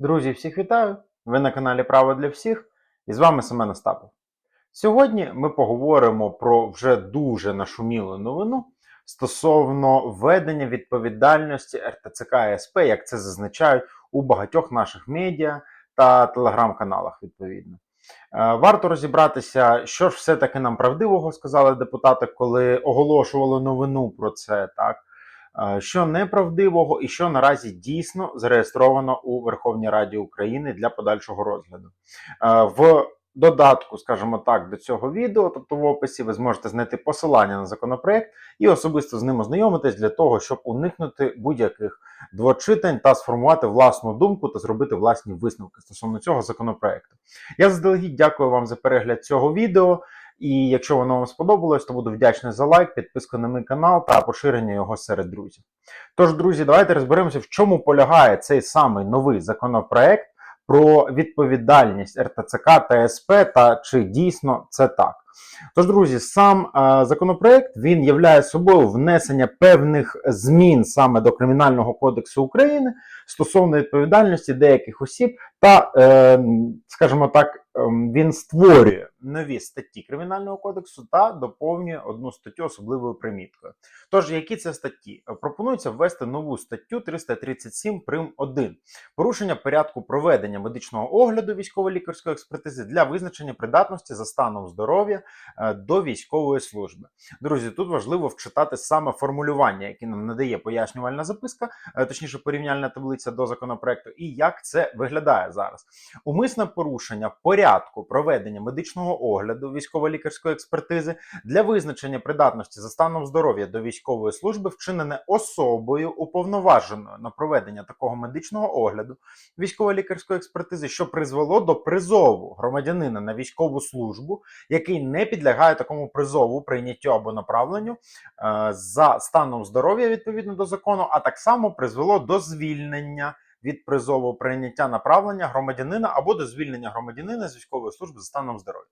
Друзі, всіх вітаю! Ви на каналі Право для всіх і з вами Семен Остапов. Сьогодні ми поговоримо про вже дуже нашумілу новину стосовно введення відповідальності РТЦК і СП, як це зазначають у багатьох наших медіа та телеграм-каналах, відповідно. Е, Варто розібратися, що ж все-таки нам правдивого сказали депутати, коли оголошували новину про це, так що неправдивого і що наразі дійсно зареєстровано у Верховній Раді України для подальшого розгляду. Е, В додатку, скажімо так, до цього відео, тобто в описі, ви зможете знайти посилання на законопроект і особисто з ним ознайомитись для того, щоб уникнути будь-яких двочитань та сформувати власну думку та зробити власні висновки стосовно цього законопроекту. Я заздалегідь дякую вам за перегляд цього відео. І якщо воно вам сподобалось, то буду вдячний за лайк, підписку на мій канал та поширення його серед друзів. Тож, друзі, давайте розберемося, в чому полягає цей самий новий законопроект про відповідальність РТЦК та СП та чи дійсно це так. Тож, друзі, сам е, законопроект він являє собою внесення певних змін саме до Кримінального кодексу України стосовно відповідальності деяких осіб, та, е, скажімо так, е, він створює нові статті Кримінального кодексу та доповнює одну статтю особливою приміткою. Тож, які це статті? Пропонується ввести нову статтю 337 прим. 1 порушення порядку проведення медичного огляду військово-лікарської експертизи для визначення придатності за станом здоров'я е, до військової служби. Друзі, тут важливо вчитати саме формулювання, яке нам надає пояснювальна записка, е, точніше порівняльна таблиця до законопроекту, і як це виглядає зараз. Умисне порушення порядку проведення медичного огляду військово-лікарської експертизи для визначення придатності за станом здоров'я до військової служби вчинене особою уповноваженою на проведення такого медичного огляду військово-лікарської експертизи, що призвело до призову громадянина на військову службу, який не підлягає такому призову, прийняттю або направленню е, за станом здоров'я відповідно до закону, а так само призвело до звільнення. Від призову прийняття направлення громадянина або до звільнення громадянина з військової служби за станом здоров'я.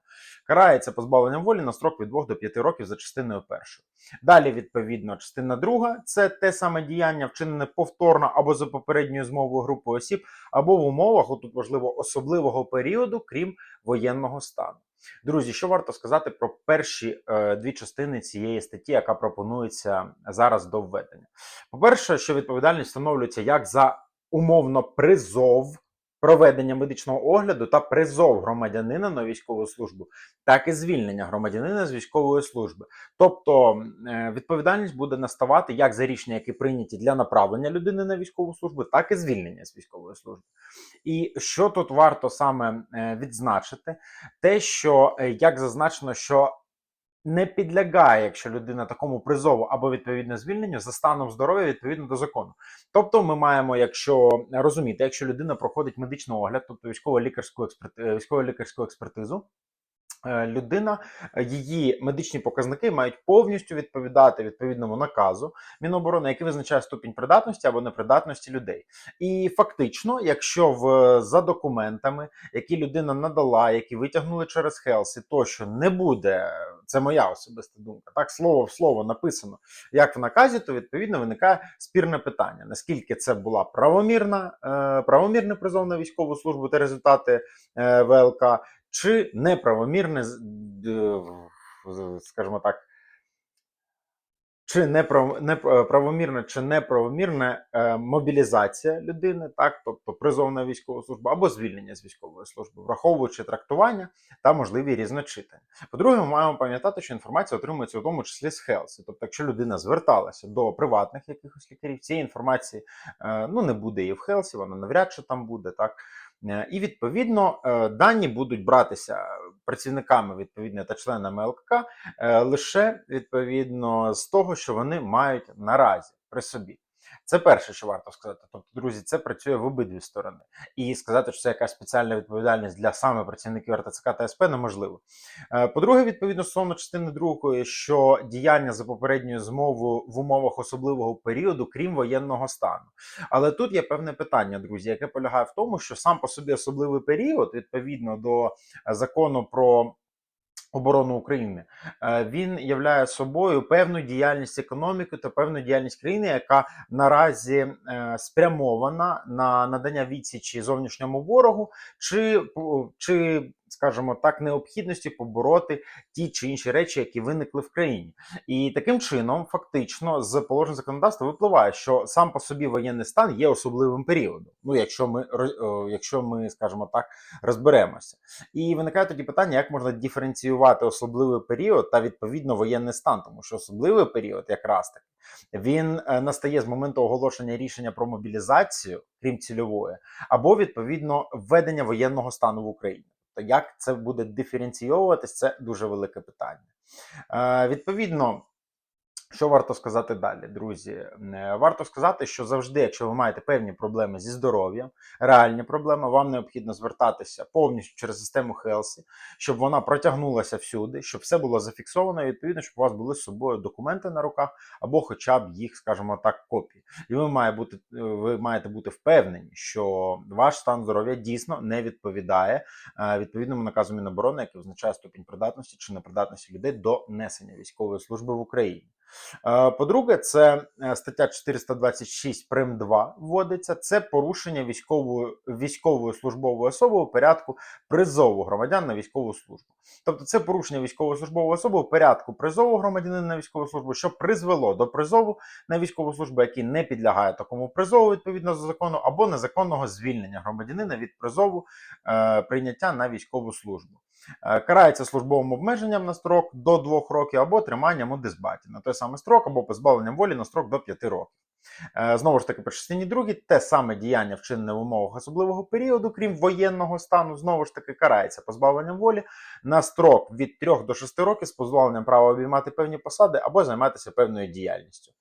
Карається позбавленням волі на строк від 2 до 5 років за частиною першою. Далі, відповідно, частина друга це те саме діяння, вчинене повторно або за попередньою змовою групи осіб, або в умовах, отут важливо, особливого періоду, крім воєнного стану. Друзі, що варто сказати про перші е, дві частини цієї статті, яка пропонується зараз до введення? По-перше, що відповідальність встановлюється як за умовно призов проведення медичного огляду та призов громадянина на військову службу, так і звільнення громадянина з військової служби. Тобто е, відповідальність буде наставати як за рішення, які прийняті для направлення людини на військову службу, так і звільнення з військової служби. І що тут варто саме е, відзначити, те, що е, як зазначено, що не підлягає, якщо людина такому призову або відповідно звільненню за станом здоров'я відповідно до закону. Тобто, ми маємо, якщо розуміти, якщо людина проходить медичний огляд, тобто військово-лікарську військово-лікарську експертизу. е, Людина, е, її медичні показники мають повністю відповідати відповідному наказу Міноборони, який визначає ступінь придатності або непридатності людей. І фактично, якщо в за документами, які людина надала, які витягнули через Хелсі, тощо не буде, це моя особиста думка. Так, слово в слово написано як в наказі, то відповідно виникає спірне питання: наскільки це була правомірна, е, правомірний призов на військову службу та результати е, ВЛК, чи неправомірне, з- скажімо так. Чи неправ- непра- правомірна чи неправомірна е, мобілізація людини, так, тобто призов на військову службу або звільнення з військової служби, враховуючи трактування та можливі різночитання. По-друге, ми маємо пам'ятати, що інформація отримується у тому числі з Хелсі. Тобто, якщо людина зверталася до приватних якихось лікарів, цієї інформації е, ну не буде і в Хелсі, вона навряд чи там буде так. Е, І відповідно е, дані будуть братися працівниками відповідно та членами ЛКК е, лише відповідно з того, що вони мають наразі при собі. Це перше, що варто сказати. Тобто, друзі, це працює в обидві сторони. І сказати, що це якась спеціальна відповідальність для саме працівників РТЦК та СП неможливо. Е, По-друге, відповідно стосовно частини другої, що діяння за попередньою змовою в умовах особливого періоду, крім воєнного стану. Але тут є певне питання, друзі, яке полягає в тому, що сам по собі особливий період, відповідно до е, закону про оборони України, е, він являє собою певну діяльність економіки та певну діяльність країни, яка наразі е, спрямована на надання відсічі зовнішньому ворогу, чи, по- чи скажімо так, необхідності побороти ті чи інші речі, які виникли в країні. І таким чином, фактично, з положень законодавства випливає, що сам по собі воєнний стан є особливим періодом. Ну, якщо ми е, якщо ми, скажімо так, розберемося. І виникає тоді питання, як можна диференціювати особливий період та відповідно воєнний стан, тому що особливий період, якраз таки, він е, настає з моменту оголошення рішення про мобілізацію, крім цільової, або відповідно введення воєнного стану в Україні. То як це буде диференційовуватись, це дуже велике питання. Е, відповідно. Що варто сказати далі, друзі? Е, Варто сказати, що завжди, якщо ви маєте певні проблеми зі здоров'ям, реальні проблеми, вам необхідно звертатися повністю через систему Хелсі, щоб вона протягнулася всюди, щоб все було зафіксовано, і відповідно, щоб у вас були з собою документи на руках, або хоча б їх, скажімо так, копії. І ви має бути, е, ви маєте бути впевнені, що ваш стан здоров'я дійсно не відповідає е, відповідному наказу Міноборони, який визначає ступінь придатності чи непридатності людей до несення військової служби в Україні. Е, По-друге, це е, стаття 426 прим 2 вводиться. Це порушення військової військової службової особи у порядку призову громадян на військову службу. Тобто, це порушення військової службової особи у порядку призову громадянина на військову службу, що призвело до призову на військову службу, який не підлягає такому призову відповідно до закону, або незаконного звільнення громадянина від призову е, прийняття на військову службу. Е, Карається службовим обмеженням на строк до 2 років або триманням у дисбаті на той самий строк, або позбавленням волі на строк до 5 років. Е, Знову ж таки, по частині 2, те саме діяння, вчинене в умовах особливого періоду, крім воєнного стану, знову ж таки карається позбавленням волі на строк від 3 до 6 років з позбавленням права обіймати певні посади або займатися певною діяльністю.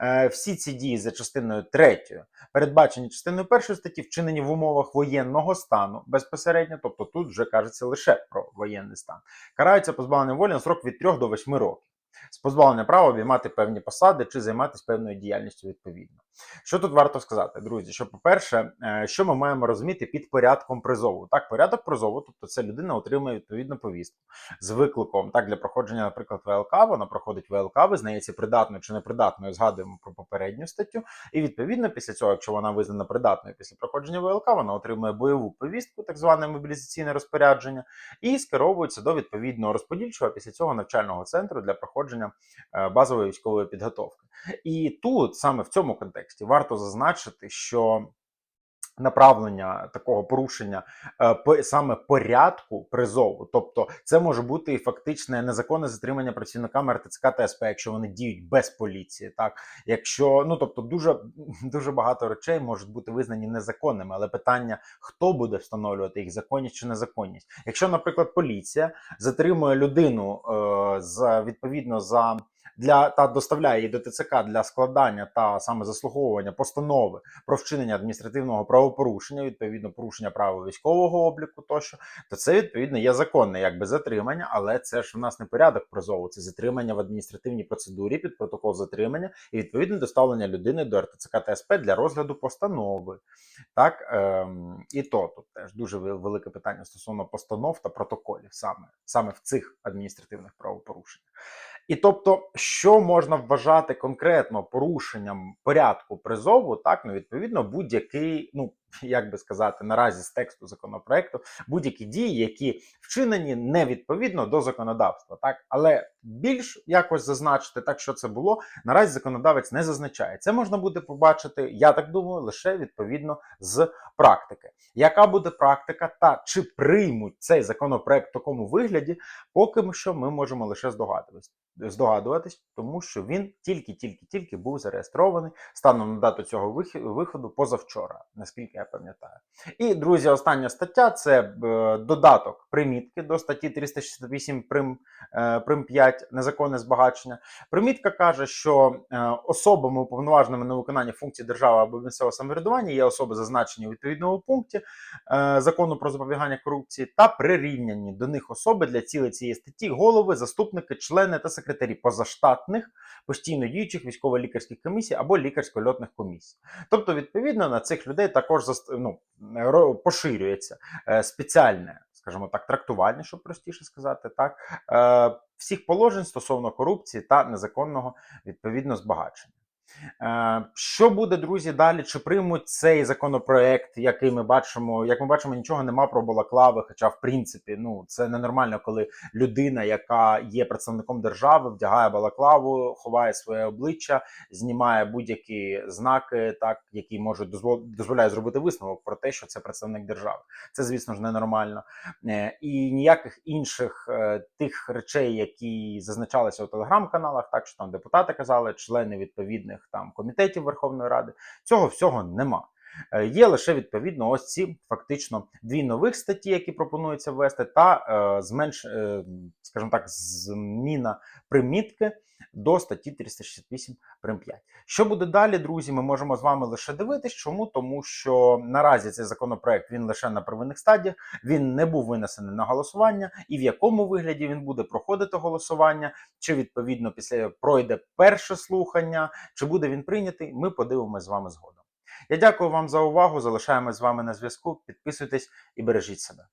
Е, Всі ці дії за частиною 3 передбачені частиною 1 статті, вчинені в умовах воєнного стану безпосередньо, тобто тут вже кажеться лише про воєнний стан. Караються позбавленням волі на строк від 3 до 8 років. З позбавлення права обіймати певні посади чи займатися певною діяльністю відповідно. Що тут варто сказати, друзі? Що, по-перше, е, що ми маємо розуміти під порядком призову? Так, порядок призову, тобто це людина отримує відповідну повістку з викликом. Так, для проходження, наприклад, ВЛК, вона проходить ВЛК, визнається придатною чи непридатною, згадуємо про попередню статтю. І відповідно, після цього, якщо вона визнана придатною після проходження ВЛК, вона отримує бойову повістку, так зване мобілізаційне розпорядження, і скеровується до відповідного розподільчого після цього навчального центру для проходження е, базової військової підготовки. І тут саме в цьому контексті варто зазначити, що направлення такого порушення е, саме порядку призову, тобто це може бути і фактичне незаконне затримання працівниками РТЦК та СП, якщо вони діють без поліції. Так, якщо ну тобто дуже дуже багато речей можуть бути визнані незаконними, але питання, хто буде встановлювати їх законність чи незаконність. Якщо, наприклад, поліція затримує людину е, з відповідно за для та доставляє її до ТЦК для складання та саме заслуговування постанови про вчинення адміністративного правопорушення, відповідно порушення правил військового обліку тощо, то це відповідно є законне якби затримання, але це ж у нас не порядок призову, це затримання в адміністративній процедурі під протокол затримання і відповідне доставлення людини до РТЦК та СП для розгляду постанови. Так ем, і то тут теж дуже ве- велике питання стосовно постанов та протоколів, саме саме в цих адміністративних правопорушеннях. І тобто, що можна вважати конкретно порушенням порядку призову, так ну відповідно будь-який, ну як би сказати, наразі з тексту законопроекту, будь-які дії, які вчинені не відповідно до законодавства, так але більш якось зазначити, так що це було, наразі законодавець не зазначає. Це можна буде побачити, я так думаю, лише відповідно з практики. Яка буде практика, та чи приймуть цей законопроект в такому вигляді, поки що ми можемо лише здогадуватись здогадуватись, тому що він тільки-тільки-тільки був зареєстрований станом на дату цього виходу позавчора, наскільки я пам'ятаю. І друзі, остання стаття це е, додаток примітки до статті 368 прим, е, прим 5 незаконне збагачення. Примітка каже, що е, особами уповноваженими на виконання функцій держави або місцевого самоврядування є особи, зазначені у відповідному пункті е, закону про запобігання корупції, та прирівняні до них особи для цілей цієї статті голови, заступники, члени та секретарі позаштатних постійно діючих військово-лікарських комісій або лікарсько-льотних комісій. Тобто, відповідно, на цих людей також ну, поширюється е, спеціальне. скажімо так, трактування, щоб простіше сказати, так, е, всіх положень стосовно корупції та незаконного відповідно збагачення. Е, Що буде, друзі, далі? Чи приймуть цей законопроект, який ми бачимо? Як ми бачимо, нічого нема про балаклави. Хоча, в принципі, ну це ненормально, коли людина, яка є представником держави, вдягає балаклаву, ховає своє обличчя, знімає будь-які знаки, так які можуть дозвол... дозволяють зробити висновок про те, що це представник держави. Це, звісно ж, ненормально. Е, І ніяких інших е, тих речей, які зазначалися у телеграм-каналах, так що там депутати казали, члени відповідних там комітетів Верховної Ради, цього всього нема. Е, Є лише відповідно ось ці фактично дві нових статті, які пропонується ввести, та е, зменш, е, скажімо так, зміна примітки до статті 368 прим 5. Що буде далі, друзі? Ми можемо з вами лише дивитись. Чому? Тому що наразі цей законопроект він лише на первинних стадіях, він не був винесений на голосування, і в якому вигляді він буде проходити голосування, чи відповідно після пройде перше слухання, чи буде він прийнятий, ми подивимося з вами згодом. Я дякую вам за увагу. Залишаємось з вами на зв'язку. Підписуйтесь і бережіть себе.